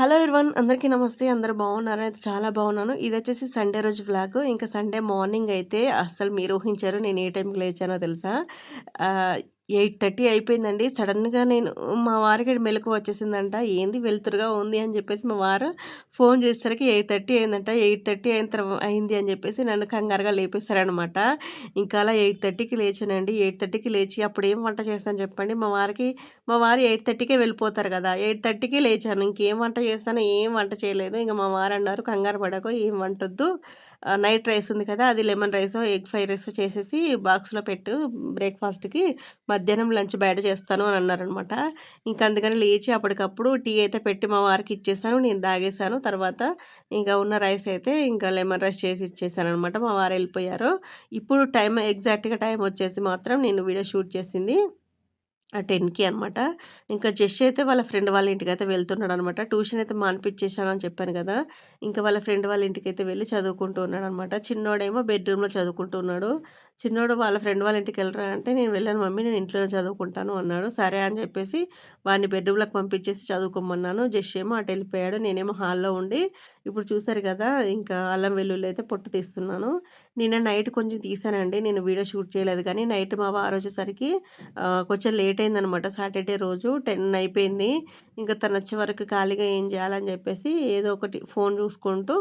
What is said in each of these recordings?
Hello ఇర్వన్ అందరికీ నమస్తే అందరు బాగున్నారా? అయితే చాలా బాగున్నాను. ఇది వచ్చేసి సండే రోజు వ్లాగ్. ఇంకా సండే మార్నింగ్ అయితే అస్సలు మీరు ఊహించారు. నేను ఏ టైంకి లేచానో తెలుసా? ఎయిట్ థర్టీ అయిపోయిందండి. సడన్గా నేను మా వారికి మెలకు వచ్చేసిందంట. ఏంది వెలుతురుగా ఉంది? అని చెప్పేసి మా వారు ఫోన్ చేసేసరికి ఎయిట్ థర్టీ అయిందంట. ఎయిట్ థర్టీ అయిన తర్వాత అయింది అని చెప్పేసి నన్ను కంగారుగా లేపేశారనమాట ఇంకా అలా ఎయిట్ థర్టీకి లేచానండి. ఎయిట్ థర్టీకి లేచి అప్పుడు ఏం వంట చేస్తాను చెప్పండి? మా వారికి మా వారు ఎయిట్ థర్టీకే వెళ్ళిపోతారు కదా. ఎయిట్ థర్టీకి లేచాను. ఇంకేం వంట చేస్తాను ఏం వంట చేయలేదు ఇంకా మా వారు అన్నారు. కంగారు పడకు ఏం వంటొద్దు. నైట్ రైస్ ఉంది కదా అది lemon rice egg fry rice చేసేసి బాక్స్లో పెట్టు బ్రేక్ఫాస్ట్కి. మధ్యాహ్నం లంచ్ బయట చేస్తాను అని అన్నారనమాట ఇంకా అందుకని లేచి అప్పటికప్పుడు టీ అయితే పెట్టి మా వారికి ఇచ్చేసాను నేను తాగేసాను. తర్వాత ఇంకా ఉన్న రైస్ అయితే ఇంకా లెమన్ రైస్ చేసి ఇచ్చేసాను అనమాట మా వారు వెళ్ళిపోయారు. ఇప్పుడు టైం ఎగ్జాక్ట్గా టైం వచ్చేసి మాత్రం నేను వీడియో షూట్ చేసింది టెన్కి అనమాట ఇంకా జస్ట్ అయితే వాళ్ళ ఫ్రెండ్ వాళ్ళ ఇంటికి అయితే వెళ్తున్నాడు అనమాట ట్యూషన్ అయితే మానిపించేశాను అని చెప్పాను కదా! ఇంకా వాళ్ళ ఫ్రెండ్ వాళ్ళ ఇంటికి అయితే వెళ్ళి చదువుకుంటూ ఉన్నాడు అనమాట చిన్నోడేమో బెడ్రూమ్లో చదువుకుంటూ ఉన్నాడు. చిన్నోడు వాళ్ళ ఫ్రెండ్ వాళ్ళ ఇంటికి వెళ్ళరా అంటే నేను వెళ్ళాను మమ్మీ నేను ఇంట్లో చదువుకుంటాను అన్నాడు. సరే అని చెప్పేసి వాడిని బెడ్రూమ్లోకి పంపించేసి చదువుకోమన్నాను. జస్ట్ ఏమో అటు వెళ్ళిపోయాడు. నేనేమో హాల్లో ఉండి ఇప్పుడు చూసారు కదా ఇంకా అల్లం వెల్లుల్లి అయితే పొట్టు తీస్తున్నాను. నిన్న నైట్ కొంచెం తీసానండి నేను వీడియో షూట్ చేయలేదు కానీ నైట్ మా వారు వచ్చేసరికి కొంచెం లేట్ అయిందనమాట. సాటర్డే రోజు టెన్ అయిపోయింది. ఇంకా తను వచ్చే వరకు ఖాళీగా ఏం చేయాలని చెప్పేసి ఏదో ఒకటి ఫోన్ చూసుకుంటూ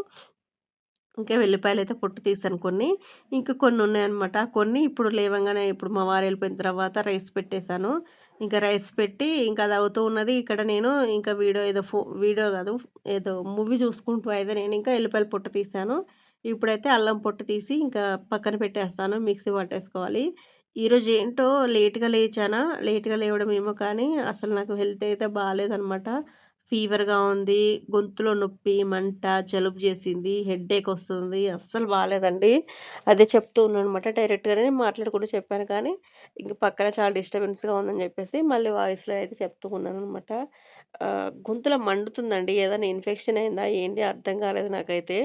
ఇంకా వెల్లిపాయలు అయితే పొట్టు తీసాను కొన్ని. ఇంకా కొన్ని ఉన్నాయన్నమాట. కొన్ని ఇప్పుడు లేవంగానే ఇప్పుడు మా వారు వెళ్ళిపోయిన తర్వాత రైస్ పెట్టేశాను. ఇంకా రైస్ పెట్టి ఇంకా అది అవుతూ ఉన్నది. ఇక్కడ నేను ఇంకా వీడియో ఏదో ఫో వీడియో కాదు ఏదో మూవీ చూసుకుంటూ అయితే నేను ఇంకా ఎల్లిపాయలు పొట్టు తీసాను. ఇప్పుడైతే అల్లం పొట్టు తీసి ఇంకా పక్కన పెట్టేస్తాను మిక్సీ పట్టేసుకోవాలి. ఈరోజు ఏంటో లేట్గా లేచానా లేట్గా లేవడం ఏమో కానీ అసలు నాకు హెల్త్ అయితే బాగాలేదనమాట ఫీవర్గా ఉంది గొంతులో నొప్పి మంట జలుబు చేసింది హెడ్ఏక్ వస్తుంది అస్సలు బాగాలేదండి అదే చెప్తూ ఉన్నాను అనమాట డైరెక్ట్గానే మాట్లాడుకుంటూ చెప్పాను కానీ ఇంక పక్కన చాలా డిస్టర్బెన్స్గా ఉందని చెప్పేసి మళ్ళీ వాయిస్లో అయితే చెప్తూ ఉన్నాను అనమాట గొంతులో మండుతుందండి ఏదైనా ఇన్ఫెక్షన్ అయిందా ఏంటి అర్థం కాలేదు నాకైతే.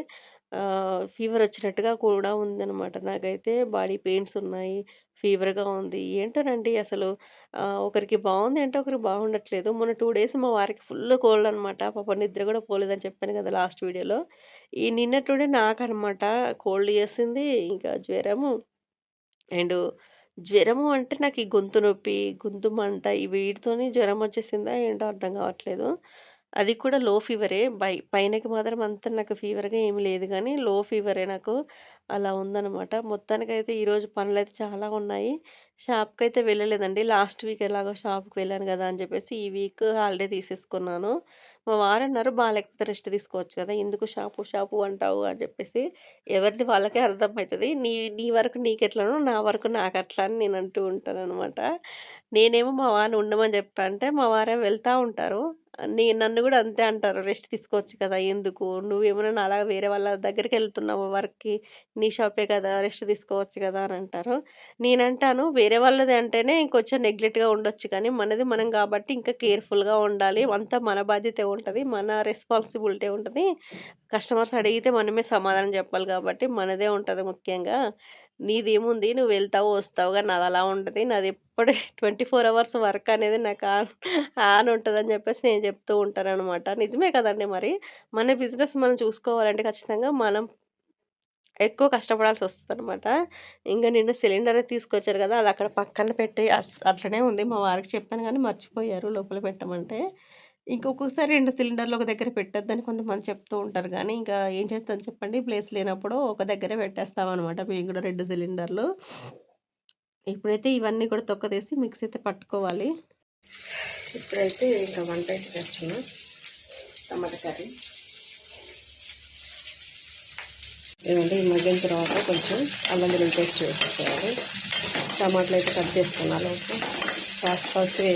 ఫీవర్ వచ్చినట్టుగా కూడా ఉందన్నమాట నాకైతే బాడీ పెయిన్స్ ఉన్నాయి ఫీవర్‌గా ఉంది. ఏంటోనండి అసలు ఒకరికి బాగుంది అంటే ఒకరికి బాగుండట్లేదు. మొన్న టూ డేస్ మా వారికి ఫుల్ కోల్డ్ అనమాట. పాప నిద్ర కూడా పోలేదని చెప్పాను కదా! లాస్ట్ వీడియోలో. ఈ నిన్నటుడే నుండి నాకనమాట కోల్డ్ చేసింది. ఇంకా జ్వరము అండ్ జ్వరము అంటే నాకు ఈ గొంతు నొప్పి, గొంతు మంట ఈ వీటితోనే జ్వరం వచ్చేసిందా ఏంటో అర్థం కావట్లేదు. అది కూడా లో ఫీవరే. బై పైనకి మాత్రం అంత నాకు ఫీవర్‌గా ఏమి లేదు కానీ లో ఫీవరే నాకు. అలా ఉందనమాట. మొత్తానికైతే ఈరోజు పనులైతే చాలా ఉన్నాయి. షాప్కి అయితే వెళ్ళలేదండి. లాస్ట్ వీక్ ఎలాగో షాప్‌కి వెళ్ళాను కదా అని చెప్పేసి ఈ వీక్ హాలిడే తీసేసుకున్నాను. మా వారన్నారు బాగాలేకపోతే రెస్ట్ తీసుకోవచ్చు కదా! ఎందుకు షాపు షాపు అంటావు అని చెప్పేసి. ఎవరిది వాళ్ళకే అర్థమవుతుంది నీ నీ వరకు నీకెట్లనో, నా వరకు అట్లా అని నేను అంటూ ఉంటాననమాట. నేనేమో మా వారిని ఉండమని చెప్పా అంటే, మా వారే వెళ్తూ ఉంటారు. నీ నన్ను కూడా అంతే అంటారు. రెస్ట్ తీసుకోవచ్చు కదా! ఎందుకు? నువ్వేమైనా అలా వేరే వాళ్ళ దగ్గరికి వెళ్తున్నావు వర్క్‌కి? నీ షాపే కదా! రెస్ట్ తీసుకోవచ్చు కదా! అని అంటారు. నేనంటాను వేరే వాళ్ళది అంటేనే ఇంకొంచెం నెగ్లెక్ట్‌గా ఉండొచ్చు కానీ, మనది మనం కాబట్టి ఇంకా కేర్‌ఫుల్‌గా ఉండాలి. అంతా మన బాధ్యత ఉంటుంది మన రెస్పాన్సిబిలిటీ ఉంటుంది కస్టమర్స్ అడిగితే మనమే సమాధానం చెప్పాలి కాబట్టి మనదే ఉంటుంది ముఖ్యంగా. నీదేముంది నువ్వు వెళ్తావు, వస్తావు ఉంటుంది నాదలా ఉండది. నాదెప్పుడు 24 అవర్స్ వర్క్ అనేది నాకు ఆన్ ఆన్ ఉంటదని చెప్పేసి నేను చెప్తూ ఉంటాననమాట. నిజమే కదండి మరి. మన బిజినెస్ మనం చూసుకోవాలంటే ఖచ్చితంగా మనం ఎక్కువ కష్టపడాల్సి వస్తుంది అనమాట ఇంకా నిన్న సిలిండరే తీసుకొచ్చారు కదా అది అక్కడ పక్కన పెట్టి అస్ అట్లనే ఉంది. మా వారికి చెప్పాను కానీ మర్చిపోయారు లోపల పెట్టమంటే. ఇంకొకసారి రెండు సిలిండర్లు ఒక దగ్గర పెట్టద్దని కొంతమంది చెప్తూ ఉంటారు కానీ ఇంకా ఏం చేస్తాం చెప్పండి ప్లేస్ లేనప్పుడు ఒక దగ్గరే పెట్టేస్తామన్నమాట మేము కూడా రెండు సిలిండర్లు. ఇప్పుడైతే ఇవన్నీ కూడా తొక్కదేసి మిక్సీ అయితే పట్టుకోవాలి. ఇప్పుడైతే ఇంకా వంట అయితే చేస్తున్నా. Tomato curry. ఏమంటే ఈ మగ్గిన తర్వాత కొంచెం అల్లం వెల్లుల్లి పేస్ట్ వేసేసేయాలి. టమాటాలు అయితే కట్ చేసుకున్నా ఫాస్ట్ ఫాస్ట్‌గా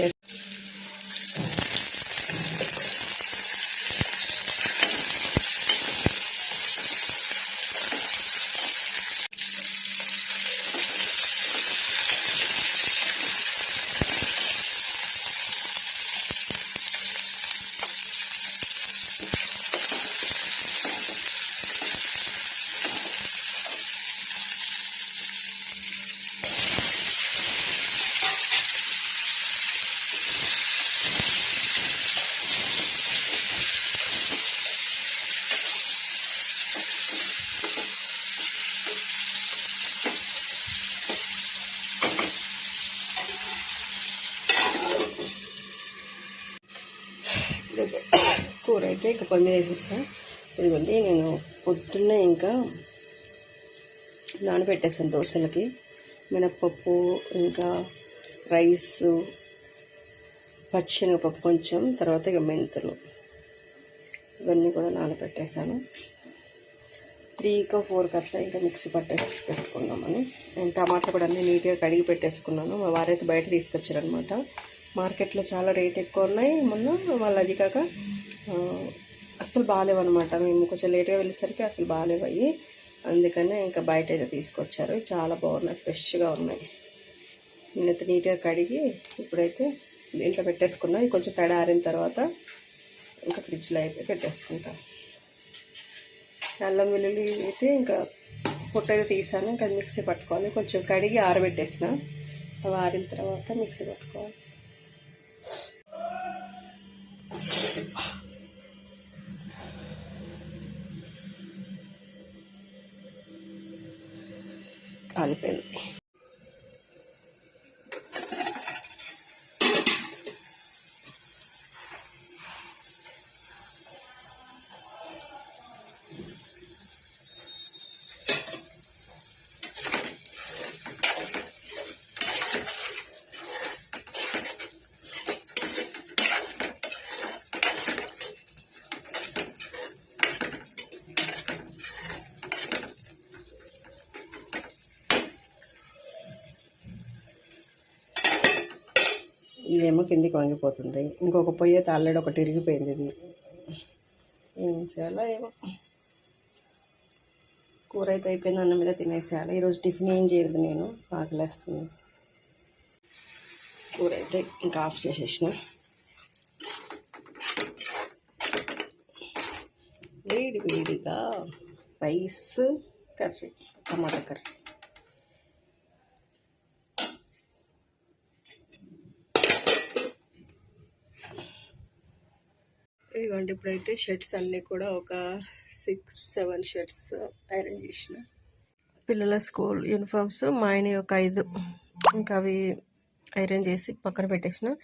ఏ కూర అయితే ఇంకా పొయ్యి మీద వేసేసా. ఇదిగోండి నేను పొద్దున్నే ఇంకా నానబెట్టేసాను దోశలకి. మినప్పప్పు ఇంకా రైస్ పచ్చిశనగపప్పు కొంచెం తర్వాత ఇక మెంతులు. ఇవన్నీ కూడా నానబెట్టేసాను. త్రీకో ఫోర్కి అట్లా ఇంకా మిక్సీ పట్టేసి పెట్టుకున్నామని. నేను టమాటా కూడా అన్నీ నీట్గా కడిగి పెట్టేసుకున్నాను. మా వారైతే బయట తీసుకొచ్చారనమాట మార్కెట్లో చాలా రేట్ ఎక్కువ ఉన్నాయి. మొన్న వాళ్ళు అది కాక అస్సలు బాగాలేవు అనమాట మేము కొంచెం లేట్గా వెళ్ళేసరికి అసలు బాగాలేవు అయ్యి. అందుకనే ఇంకా బయట అయితే తీసుకొచ్చారు. చాలా బాగున్నాయి ఫ్రెష్గా ఉన్నాయి. నేనైతే నీట్గా కడిగి ఇప్పుడైతే దీంట్లో పెట్టేసుకున్నా. ఇది కొంచెం తడి ఆరిన తర్వాత ఇంకా ఫ్రిడ్జ్లో అయితే పెట్టేసుకుంటాను అల్లం వెల్లుల్లి అయితే ఇంకా పొట్టు అయితే తీసాను. ఇంకా మిక్సీ పట్టుకోవాలి. కొంచెం కడిగి ఆరబెట్టేసిన. అవి ఆరిన తర్వాత మిక్సీ పట్టుకోవాలి. కాలిపోయింది ఇదేమో కిందికి వంగిపోతుంది. ఇంకొక పొయ్యి అయితే ఆల్రెడీ ఒకటి ఇరిగిపోయింది ఇది. ఏం చేయాలో ఏమో. కూర అయితే అయిపోయింది అన్నం మీద తినేసేయాలి. ఈరోజు టిఫిన్ ఏం చేయలేదు నేను ఆకలేస్తుంది. కూర అయితే ఇంకా ఆఫ్ చేసేసిన. వేడి వేడిగా రైస్ కర్రీ టమాటా కర్రీ. ఇవ్వండి. ఇప్పుడైతే షర్ట్స్ అన్నీ కూడా ఒక సిక్స్ సెవెన్ షర్ట్స్ ఐరన్ చేసిన. పిల్లల స్కూల్ యూనిఫామ్స్ మా ఆయన ఒక ఐదు. ఇంకా అవి ఐరన్ చేసి పక్కన పెట్టేసిన.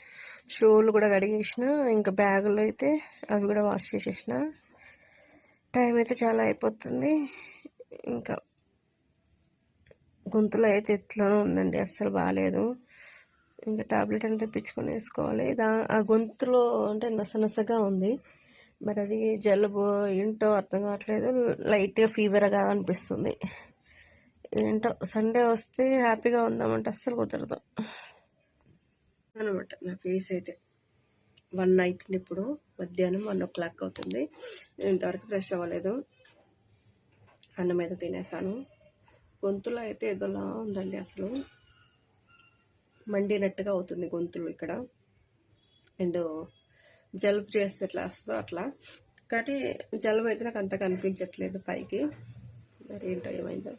షూలు కూడా కడిగేసిన. ఇంకా బ్యాగులు అయితే అవి కూడా వాష్ చేసేసిన. టైం అయితే చాలా అయిపోతుంది. ఇంకా గొంతులో అయితే ఎట్లనో ఉందండి. అస్సలు బాగాలేదు ఇంకా టాబ్లెట్ అని తెప్పించుకొని వేసుకోవాలి. దా ఆ గొంతులో అంటే నసనసగా ఉంది. మరి అది జలుబు ఏంటో అర్థం కావట్లేదు. లైట్గా ఫీవర్గా అనిపిస్తుంది. ఏంటో సండే వస్తే హ్యాపీగా ఉందామంటే అస్సలు కుదరదు. అనమాట నా ఫేస్ అయితే. వన్ అవుతుంది ఇప్పుడు మధ్యాహ్నం వన్ ఓ క్లాక్ అవుతుంది. నేను ఇంతవరకు ఫ్రెష్ అవ్వలేదు. అన్నం అయితే తినేసాను. గొంతులో అయితే ఏదోలా ఉందండి అసలు. మండినట్టుగా అవుతుంది గొంతులు ఇక్కడ. అండ్ జలుబు చేస్తే ఎట్లా వస్తుందో అట్లా. కానీ జలుబు అయితే నాకు అంత కనిపించట్లేదు పైకి. మరి ఏంటో ఏమైందో.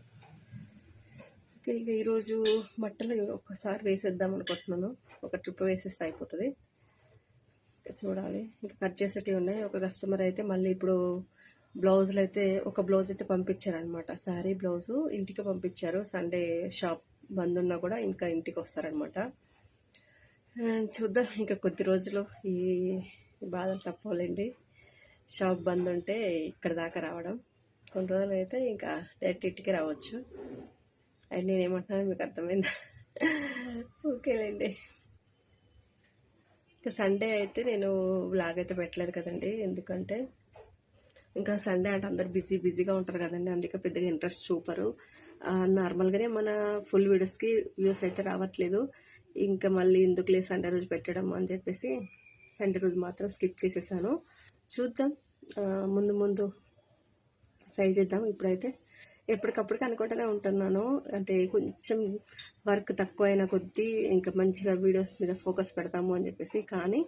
ఓకే ఇక ఈరోజు బట్టలు ఒక్కసారి వేసేద్దాం అనుకుంటున్నాను. ఒక ట్రిప్ వేసేస్తే అయిపోతుంది. చూడాలి. ఇంకా కట్ చేసేటివి ఉన్నాయి. ఒక కస్టమర్ అయితే మళ్ళీ ఇప్పుడు బ్లౌజులు అయితే ఒక బ్లౌజ్ అయితే పంపించారనమాట శారీ బ్లౌజు ఇంటికి పంపించారు. సండే షాప్ బంద్ ఉన్నా కూడా ఇంకా ఇంటికి వస్తారనమాట. చూద్దాం. ఇంకా కొద్ది రోజులు ఈ బాధలు తప్పలేండి. షాప్ బంద్ ఉంటే ఇక్కడ దాకా రావడం. కొన్ని రోజులు అయితే ఇంకా డైరెక్ట్ ఇంటికి రావచ్చు. అండ్ నేనేమంటున్నాను మీకు అర్థమైందా? ఓకేలేండి. ఇంకా సండే అయితే నేను బ్లాగ్ అయితే పెట్టలేదు కదండి. ఎందుకంటే ఇంకా సండే అంటే అందరు బిజీ బిజీగా ఉంటారు కదండి. అందుకే పెద్దగా ఇంట్రెస్ట్ చూపరు. నార్మల్గానే మన ఫుల్ వీడియోస్కి వ్యూస్ అయితే రావట్లేదు. ఇంకా మళ్ళీ ఎందుకులే సండే రోజు పెట్టడం అని చెప్పేసి సండే రోజు మాత్రం స్కిప్ చేసేసాను. చూద్దాం. ముందు ముందు ట్రై చేద్దాం ఇప్పుడైతే. ఎప్పటికప్పుడు అనుకుంటూనే ఉంటున్నాను. అంటే కొంచెం వర్క్ తక్కువ అయిన కొద్దీ ఇంకా మంచిగా వీడియోస్ మీద ఫోకస్ పెడతాము అని చెప్పేసి కానీ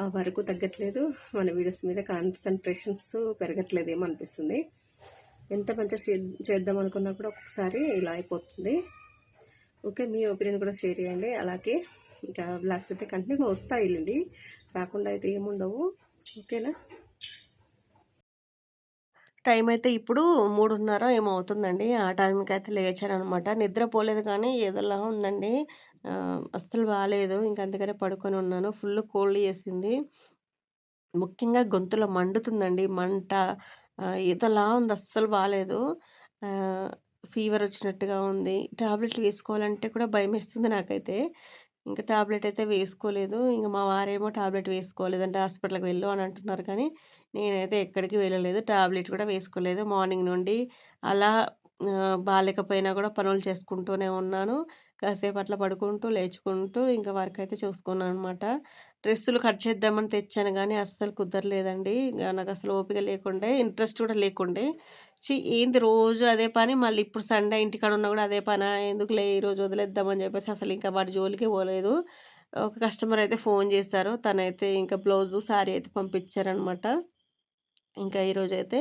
ఆ వర్క్ తగ్గట్లేదు. మన వీడియోస్ మీద కాన్సన్ట్రేషన్స్ పెరగట్లేదు ఏమనిపిస్తుంది? అనిపిస్తుంది ఎంత మంచిగా చేద్దాం అనుకున్నా కూడా ఒక్కొక్కసారి ఇలా అయిపోతుంది. ఓకే మీ ఒపీనియన్ కూడా షేర్ చేయండి. అలాగే ఇంకా బ్లాగ్స్ అయితే కంటిన్యూగా వస్తాయి వెళ్ళండి రాకుండా అయితే ఏముండవు. ఓకేనా? టైం అయితే ఇప్పుడు మూడున్నర ఏమో అవుతుందండి. ఆ టైంకి అయితే లేచాను అనమాట నిద్రపోలేదు కానీ ఏదోలా ఉందండి. అస్సలు బాగాలేదు ఇంకా అందుకనే పడుకొని ఉన్నాను. ఫుల్ కోల్డ్ చేసింది. ముఖ్యంగా గొంతులో మండుతుందండి. మంట ఇదలా ఉంది అస్సలు బాగాలేదు ఫీవర్ వచ్చినట్టుగా ఉంది. టాబ్లెట్లు వేసుకోవాలంటే కూడా భయమేస్తుంది నాకైతే. ఇంకా టాబ్లెట్ అయితే వేసుకోలేదు. ఇంకా మా వారేమో టాబ్లెట్ వేసుకోలేదంటే హాస్పిటల్‌కి వెళ్ళు అని అంటున్నారు కానీ, నేనైతే ఎక్కడికి వెళ్ళలేదు. టాబ్లెట్ కూడా వేసుకోలేదు. మార్నింగ్ నుండి అలా బాగాలేకపోయినా కూడా పనులు చేసుకుంటూనే ఉన్నాను. కాసేపు అట్లా పడుకుంటూ, లేచుకుంటూ ఇంకా వర్క్ అయితే చూసుకున్నాను అనమాట డ్రెస్సులు కట్ చేద్దామని తెచ్చాను కానీ అస్సలు కుదరలేదండి. నాకు అసలు ఓపిక లేకుండే, ఇంట్రెస్ట్ కూడా లేకుండే. చి ఏంది రోజు అదే పని మళ్ళీ ఇప్పుడు సండే ఇంటికాడ ఉన్నా కూడా అదే పని ఎందుకులే ఈరోజు వదిలేద్దామని చెప్పేసి అసలు ఇంకా వాటి జోలికి పోలేదు. ఒక కస్టమర్ అయితే ఫోన్ చేశారు. తనైతే ఇంకా బ్లౌజు, శారీ అయితే పంపించారనమాట. ఇంకా ఈరోజైతే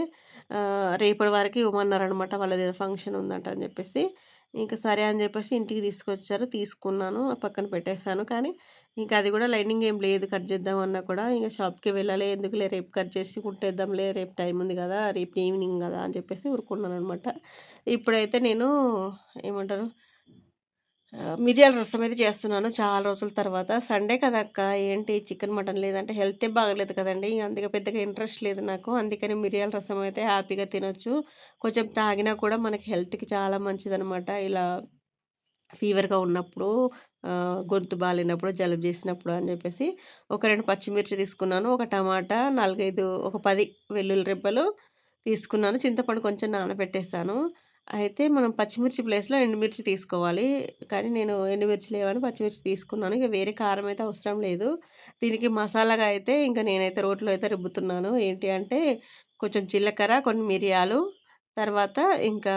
ఆహ్, రేపటి వరకు ఇవ్వమన్నారనమాట. వాళ్ళది ఏదో ఫంక్షన్ ఉందంట అని చెప్పేసి. ఇంక సరే అని చెప్పేసి ఇంటికి తీసుకొచ్చారు. తీసుకున్నాను. పక్కన పెట్టేశాను కానీ ఇంకా అది కూడా లైనింగ్ ఏం లేదు కట్ చేద్దామన్నా కూడా ఇంకా షాప్‌కి వెళ్ళాలి. ఎందుకులే రేపు కట్ చేసి కుట్టేద్దాంలే రేపు టైం ఉంది కదా! రేపు ఈవినింగ్ కదా! అని చెప్పేసి ఊరుకున్నాను అనమాట ఇప్పుడైతే నేను ఏమంటారు మిరియాల రసం అయితే చేస్తున్నాను చాలా రోజుల తర్వాత. సండే కదా అక్క! ఏంటి చికెన్, మటన్ లేదంటే హెల్తే బాగలేదు కదండీ! అందుకే పెద్దగా ఇంట్రెస్ట్ లేదు నాకు. అందుకని మిరియాల రసం అయితే హ్యాపీగా తినొచ్చు. కొంచెం తాగినా కూడా మనకి హెల్త్‌కి చాలా మంచిదనమాట. ఇలా ఫీవర్‌గా ఉన్నప్పుడు గొంతు బాలేనప్పుడు, జలుబు చేసినప్పుడు అని చెప్పేసి ఒక రెండు పచ్చిమిర్చి తీసుకున్నాను. ఒక టమాటా, 4, 5 ఒక పది వెల్లుల్లి రెబ్బలు తీసుకున్నాను. చింతపండు కొంచెం నానబెట్టేసాను. అయితే మనం పచ్చిమిర్చి ప్లేస్‌లో ఎండుమిర్చి తీసుకోవాలి. కానీ నేను ఎండుమిర్చి లేవని పచ్చిమిర్చి తీసుకున్నాను. ఇక వేరే కారం అయితే అవసరం లేదు. దీనికి మసాలాగా అయితే ఇంకా నేనైతే రోట్లో అయితే రుబ్బుతున్నాను. ఏంటి అంటే కొంచెం జీలకర్ర, కొన్ని మిరియాలు, తర్వాత ఇంకా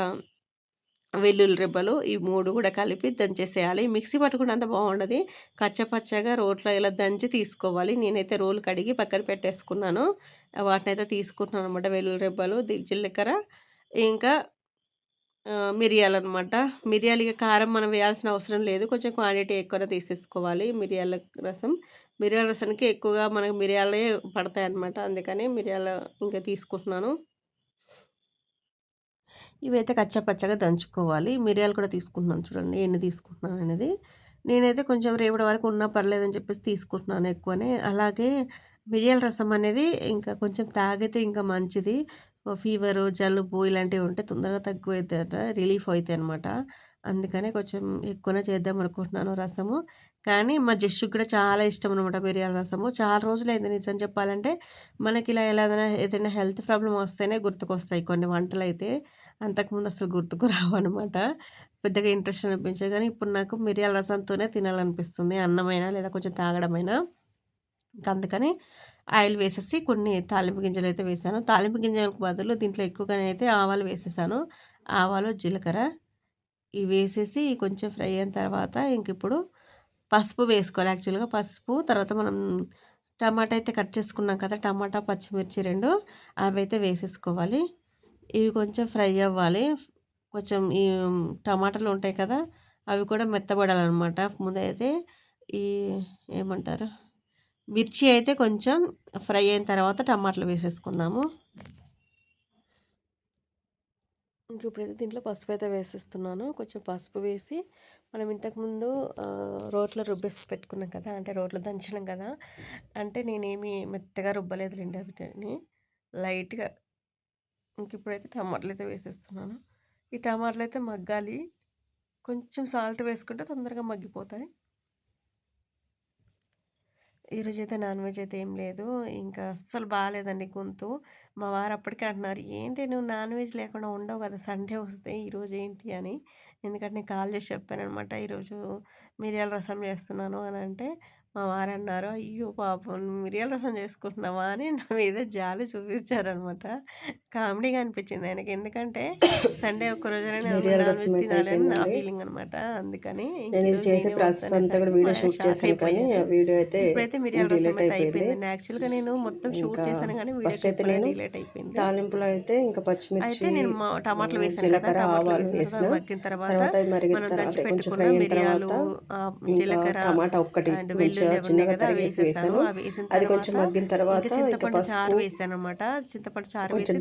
వెల్లుల్లి రెబ్బలు ఈ మూడు కూడా కలిపి దంచేసేయాలి. మిక్సీ పట్టుకుంటే అంత బాగుండది. కచ్చపచ్చగా రోట్లో ఇలా దంచి తీసుకోవాలి. నేనైతే రోలు కడిగి పక్కన పెట్టేసుకున్నాను. వాటినైతే తీసుకుంటున్నాననమాట. వెల్లుల్లి రెబ్బలు, జీలకర్ర ఇంకా మిరియాలు అనమాట మిరియాలు కారం మనం వేయాల్సిన అవసరం లేదు. కొంచెం క్వాంటిటీ ఎక్కువనే తీసేసుకోవాలి మిరియాల రసం. మిరియాల రసానికి ఎక్కువగా మనకు మిరియాలే పడతాయి అనమాట అందుకని మిరియాలు ఇంకా తీసుకుంటున్నాను. ఇవైతే కచ్చపచ్చగా దంచుకోవాలి. మిరియాలు కూడా తీసుకుంటున్నాను చూడండి ఎన్ని తీసుకుంటున్నాను అనేది. నేనైతే కొంచెం రేపటి వరకు ఉన్నా పర్లేదని చెప్పేసి తీసుకుంటున్నాను ఎక్కువనే. అలాగే మిరియాల రసం అనేది ఇంకా కొంచెం తాగితే ఇంకా మంచిది. ఫీవరు, జలుబు ఇలాంటివి ఉంటే తొందరగా తగ్గుయిద్దట. రిలీఫ్ అవుతాయి అనమాట అందుకనే కొంచెం ఎక్కువనే చేద్దాం అనుకుంటున్నాను రసము. కానీ మా జస్సుకి కూడా చాలా ఇష్టం అనమాట మిరియాల రసము. చాలా రోజులైంది నిజం చెప్పాలంటే. మనకి ఇలా ఎలాగైనా ఏదైనా హెల్త్ ప్రాబ్లం వస్తేనే గుర్తుకొస్తాయి కొన్ని వంటలు అయితే అంతకుముందు అసలు గుర్తుకు అనమాట పెద్దగా ఇంట్రెస్ట్ అనిపించే కానీ ఇప్పుడు నాకు మిరియాల రసంతోనే తినాలనిపిస్తుంది. అన్నమైనా లేదా కొంచెం తాగడమైనా. ఇంకా అందుకని ఆయిల్ వేసేసి కొన్ని తాలింపు గింజలు అయితే వేసాను తాలింపు గింజలకు బదులు దీంట్లో ఎక్కువగా అయితే ఆవాలు వేసేసాను. ఆవాలు, జీలకర్ర ఇవి వేసేసి కొంచెం ఫ్రై అయిన తర్వాత ఇంకిప్పుడు పసుపు వేసుకోవాలి యాక్చువల్‌గా పసుపు తర్వాత మనం టమాటా అయితే కట్ చేసుకున్నాం కదా! టమాటా, పచ్చిమిర్చి రెండు అవి అయితే వేసేసుకోవాలి. ఇవి కొంచెం ఫ్రై అవ్వాలి. కొంచెం ఈ టమాటాలు ఉంటాయి కదా! అవి కూడా మెత్తబడాలన్నమాట ముందైతే ఈ ఏమంటారు? మిర్చి అయితే కొంచెం ఫ్రై అయిన తర్వాత టమాటాలు వేసేసుకుందాము. ఇంక ఇప్పుడైతే దీంట్లో పసుపు అయితే వేసేస్తున్నాను. కొంచెం పసుపు వేసి మనం ఇంతకుముందు రోట్లో రుబ్బేసి పెట్టుకున్నాం కదా! అంటే రోట్లో దంచినాం కదా! అంటే నేనేమి మెత్తగా రుబ్బలేదు రెండు అవిటిని. లైట్‌గా ఇంక ఇప్పుడైతే టమాటాలు అయితే వేసేస్తున్నాను. ఈ టమాటాలు అయితే మగ్గాలి. కొంచెం సాల్ట్ వేసుకుంటే తొందరగా మగ్గిపోతాయి. ఈరోజైతే నాన్ వెజ్ అయితే ఏం లేదు. ఇంకా అస్సలు బాగాలేదండి గొంతు. మా వారు అప్పటికే అంటున్నారు, "ఏంటి నువ్వు నాన్ వెజ్ లేకుండా ఉండవు కదా! సండే వస్తే ఈరోజు ఏంటి" అని. ఎందుకంటే నేను కాల్ చేసి చెప్పాను అనమాట ఈరోజు మిరియాల రసం చేస్తున్నాను అని అంటే, మా వారు అన్నారు, "అయ్యో పాపం మిరియాల రసం చేసుకుంటున్నావా" అని నా మీద జాలి చూపించారనమాట. కామెడీగా అనిపించింది ఆయనకి. ఎందుకంటే సండే ఒక్కరోజైనా నేను మిరియాల నాన్ రసం వెజ్ అయితే తినాలి అని నా. ఫీలింగ్ అనమాట. అందుకని చేసే నేనే ప్రాసెస్ అంతా కూడా వద్దనేసరికి వీడియో షూట్ చేశాను కానీ అయితే ఇప్పుడైతే మిరియాల రసం అయితే అయిపోయింది. యాక్చువల్‌గా నేను మొత్తం షూట్ చేశాను కానీ వీడియో ఫస్ట్ అయితే నేను డిలీట్ అయిపోయింది. తాలింపులో అయితే ఇంకా పచ్చిమిర్చి, అయితే నేను టమాటాలు వేసాను కదా! టమాటాలు వేసిన. మగ్గిన తర్వాత మనం దంచి పెట్టుకున్న మిరియాలు, జీలకర్ర టమాటా ఒక్కటి చిన్నగా తరిగేసి వేసాను. అది కొంచెం తర్వాత మగ్గిన తర్వాత చింతపండు చారు వేసాను అనమాట చింతపండు చారు వేసి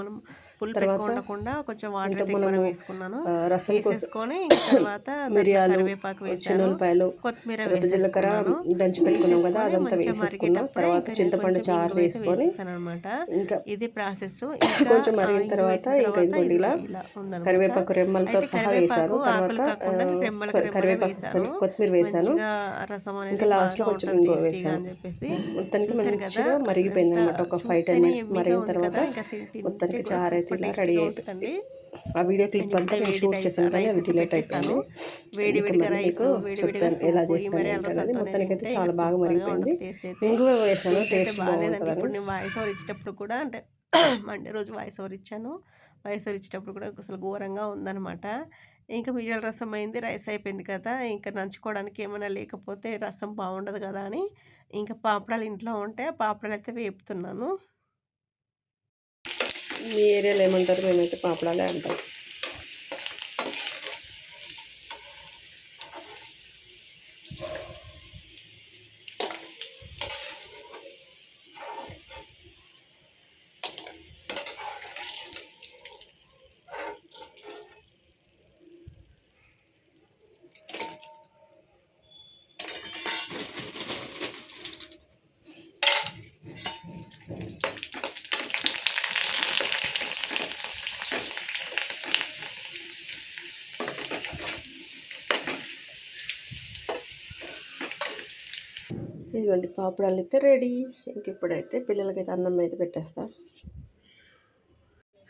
మనం పులుపు ఎక్కువ ఉండకుండా కొంచెం వాటర్ ఇంకా ఎక్కువ వేసుకున్నాను. రసం వేసేసుకొని ఇంకా తర్వాత మిరియాలు కరివేపాకు వేసాను. కొత్తిమీర జీలకర్ర దంచి పెట్టుకున్నాం కదా అదంతా వేసేసుకున్నాం. తర్వాత ఇంకా చింతపండు చారు వేసుకొని ఇంకా ఇది ప్రాసెస్ ఇంకా కొంచెం మరిగిన తర్వాత ఇంకా ఇదిగోండి ఇది ఇలా కరివేపాకు రెమ్మలతో సహా వేసాను తర్వాత కరివేపాకు కొత్తిమీర వేసాను ఇంకా లాస్ట్లో కొంచెం టేస్టీగా వేసాను అని చెప్పేసి. మొత్తానికి మంచిగా మరిగిపోయింది అనమాట ఒక ఫైవ్ టెన్ మినిట్స్ మరిగిన తర్వాత ఇంకా మొత్తానికి చారు అయితే ఇలా రెడీ అయిపోయింది ఆ వీడియో క్లిప్ అంతా నేను షూట్ చేశాను కానీ అది డిలేట్ అయిపోయింది వేడి మీకు చెప్తాను ఎలా చేస్తాను మొత్తానికి అయితే చాలా బాగా మరిగిపోయింది. ఇంగువ వేసాను టేస్ట్ బాగాలేదండి. ఇప్పుడు నేను వాయిస్ ఓవర్ ఇచ్చేటప్పుడు కూడా అంటే మండే రోజు వాయిస్ ఓవర్ ఇచ్చాను. వాయిస్ ఓవర్ ఇచ్చేటప్పుడు కూడా అసలు ఘోరంగా ఉందన్నమాట. ఇంకా మిరియాల రసం అయింది రైస్ అయిపోయింది కదా. ఇంకా నంచుకోవడానికి ఏమైనా లేకపోతే రసం బాగుండదు కదా అని ఇంకా పాపడాలు ఇంట్లో ఉంటే పాపడాలు అయితే వేపుతున్నాను. మీ ఏరియాలో ఏమంటారు? మేమైతే పాపడాలే అంటాం. ఇదిగోండి పాపడాలు అయితే రెడీ. ఇంక ఇప్పుడైతే పిల్లలకైతే అన్నం అయితే పెట్టేస్తా.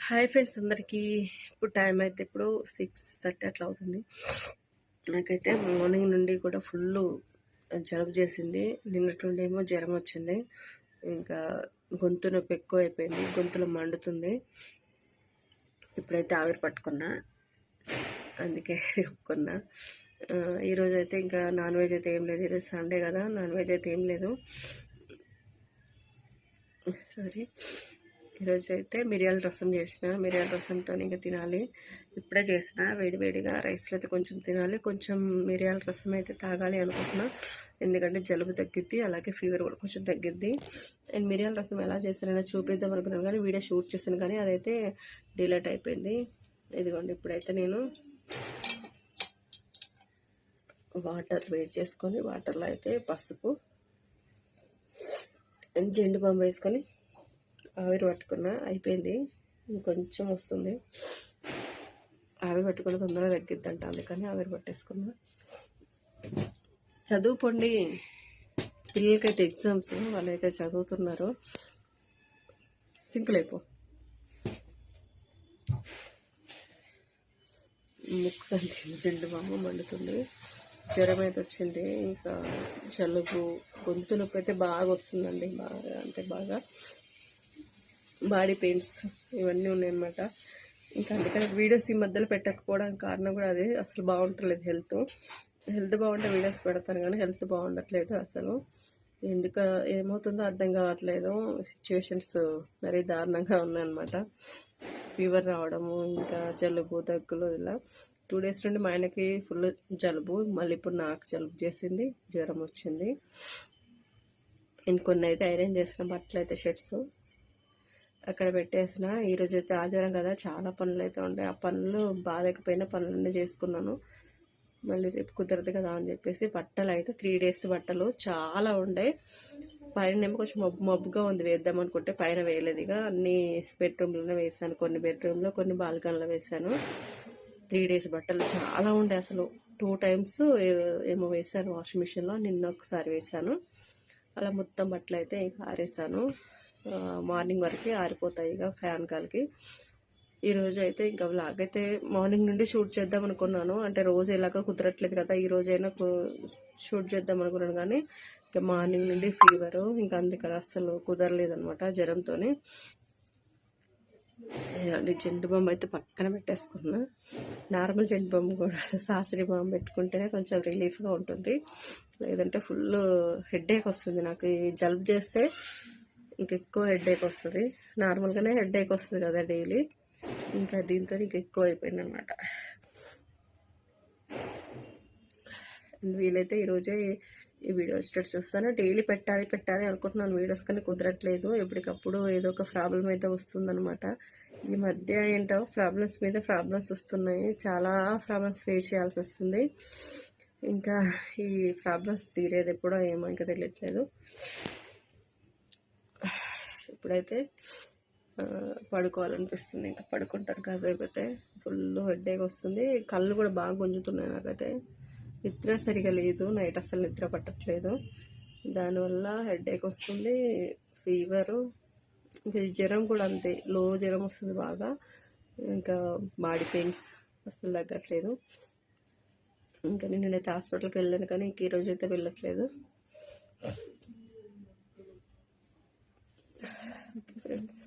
హాయ్ ఫ్రెండ్స్ అందరికీ. ఇప్పుడు టైం అయితే ఇప్పుడు సిక్స్ థర్టీ అట్లా అవుతుంది. నాకైతే మార్నింగ్ నుండి కూడా ఫుల్ జలుబు చేసింది. నిన్నటి నుండి ఏమో జ్వరం వచ్చింది. ఇంకా గొంతు నొప్పి ఎక్కువ అయిపోయింది గొంతులో మండుతుంది. ఇప్పుడైతే ఆవిరి పట్టుకున్నా. అందుకే కొన్నా ఈరోజు అయితే ఇంకా నాన్ వెజ్ అయితే ఏం లేదు. ఈరోజు సండే కదా నాన్ వెజ్ అయితే ఏం లేదు. సారీ. ఈరోజు అయితే మిరియాల రసం చేసిన. మిరియాల రసంతో ఇంకా తినాలి. ఇప్పుడే చేసిన. వేడివేడిగా రైస్లో అయితే కొంచెం తినాలి. కొంచెం మిరియాల రసం అయితే తాగాలి అనుకుంటున్నా. ఎందుకంటే జలుబు తగ్గిద్ది అలాగే ఫీవర్ కూడా కొంచెం తగ్గిద్ది. అండ్ మిరియాల రసం ఎలా చేస్తానో చూపిద్దాం అనుకున్నాను కానీ వీడియో షూట్ చేశాను కానీ అదైతే డిలేట్ అయిపోయింది. ఇదిగోండి ఇప్పుడైతే నేను వాటర్ వేడి చేసుకొని వాటర్లో అయితే పసుపు జెండు బాంబు వేసుకొని ఆవిరి పట్టుకున్న అయిపోయింది. ఇంకొంచెం వస్తుంది. ఆవిరి పట్టుకున్న తొందరగా తగ్గిద్ది అంట అందుకని ఆవిరి పట్టేసుకున్నా. చదువుకోండి. పిల్లలకైతే ఎగ్జామ్స్ వాళ్ళైతే చదువుతున్నారు. సింకులైపో ముక్కు అంటే జెండు బాంబు మండుతుంది. జ్వరం అయితే వచ్చింది ఇంకా జలుబు గొంతు నొప్పి అయితే బాగా వస్తుందండి బాగా అంటే బాగా. బాడీ పెయిన్స్ ఇవన్నీ ఉన్నాయన్నమాట. ఇంకా అందుకని వీడియోస్ ఈ మధ్యలో పెట్టకపోవడానికి కారణం కూడా అదే. అసలు బాగుంటలేదు హెల్త్. హెల్త్ బాగుంటే వీడియోస్ పెడతాను కానీ హెల్త్ బాగుండట్లేదు అసలు. ఎందుకు ఏమవుతుందో అర్థం కావట్లేదు. సిచ్యువేషన్స్ మరీ దారుణంగా ఉన్నాయన్నమాట. ఫీవర్ రావడము ఇంకా జలుబు దగ్గులు ఇలా టూ డేస్ నుండి మా ఆయనకి ఫుల్ జలుబు. మళ్ళీ ఇప్పుడు నాకు జలుబు చేసింది జ్వరం వచ్చింది. ఇంకొన్ని అయితే ఐరన్ చేసిన బట్టలు అయితే షర్ట్స్ అక్కడ పెట్టేసిన. ఈరోజు అయితే ఆదివారం కదా చాలా పనులు అయితే ఉంటాయి ఆ పనులు బాగాలేకపోయినా పనులన్నీ చేసుకున్నాను. మళ్ళీ రేపు కుదరదు కదా అని చెప్పేసి బట్టలు అయితే త్రీ డేస్ బట్టలు చాలా ఉండే. పైన ఏమో కొంచెం మబ్బు మబ్బుగా ఉంది వేద్దాం అనుకుంటే పైన వేయలేదు. ఇక అన్ని బెడ్రూమ్లోనే వేసాను కొన్ని బెడ్రూమ్లో కొన్ని బాల్కనీలో వేసాను. త్రీ డేస్ బట్టలు చాలా ఉండే అసలు. టూ టైమ్స్ ఏమో వేసాను వాషింగ్ మిషన్లో నిన్న ఒకసారి వేసాను. అలా మొత్తం బట్టలు అయితే ఆరేసాను. మార్నింగ్ వరకు ఆరిపోతాయి ఇక ఫ్యాన్ గాలికి. ఈరోజు అయితే ఇంకా వ్లాగ్ అయితే మార్నింగ్ నుండి షూట్ చేద్దాం అనుకున్నాను. అంటే రోజు ఎలాగో కుదరట్లేదు కదా ఈ రోజైనా షూట్ చేద్దాం అనుకున్నాను కానీ ఇంకా మార్నింగ్ నుండి ఫీవరు ఇంకా అందుకని అస్సలు కుదరలేదనమాట జ్వరంతోనే. జ్వరంతో ఇదండి జెండు బాంబు అయితే పక్కన పెట్టేసుకున్నా. నార్మల్ జెండు బాంబు కూడా సాసరి బాంబు పెట్టుకుంటేనే కొంచెం రిలీఫ్గా ఉంటుంది. లేదంటే ఫుల్ హెడ్ఏక్ వస్తుంది నాకు. ఈ జలుబు చేస్తే ఇంకెక్కువ హెడ్ఏక్ వస్తుంది. నార్మల్గానే హెడ్ఏక్ వస్తుంది కదా డైలీ. ఇంకా దీంతో ఇంక ఎక్కువ అయిపోయింది అనమాట వీలైతే ఈరోజే ఈ వీడియో స్టేట్ చూస్తాను. డైలీ పెట్టాలి పెట్టాలి అనుకుంటున్నాను. వీడియోస్ కానీ కుదరట్లేదు. ఎప్పటికప్పుడు ఏదో ఒక ప్రాబ్లం అయితే వస్తుందనమాట ఈ మధ్య ఏంటో ప్రాబ్లమ్స్ మీద ప్రాబ్లమ్స్ వస్తున్నాయి. చాలా ప్రాబ్లమ్స్ ఫేస్ చేయాల్సి వస్తుంది. ఇంకా ఈ ప్రాబ్లమ్స్ తీరేది ఎప్పుడో ఏమో ఇంకా తెలియట్లేదు. ఇప్పుడైతే పడుకోవాలనిపిస్తుంది. ఇంకా పడుకుంటాను కాసేపు అయితే. ఫుల్ హెడ్ఏక్ వస్తుంది. కళ్ళు కూడా బాగా గుంజుతున్నాయి నాకైతే. నిద్ర సరిగా లేదు. నైట్ అసలు నిద్ర పట్టట్లేదు. దానివల్ల హెడ్ఏక్ వస్తుంది ఫీవరు ఇంకా జ్వరం కూడా అంతే. లో జ్వరం వస్తుంది బాగా. ఇంకా బాడీ పెయిన్స్ అసలు తగ్గట్లేదు. ఇంకా నేనైతే హాస్పిటల్కి వెళ్ళాను కానీ ఇంక ఈరోజు అయితే వెళ్ళట్లేదు. Okay friends.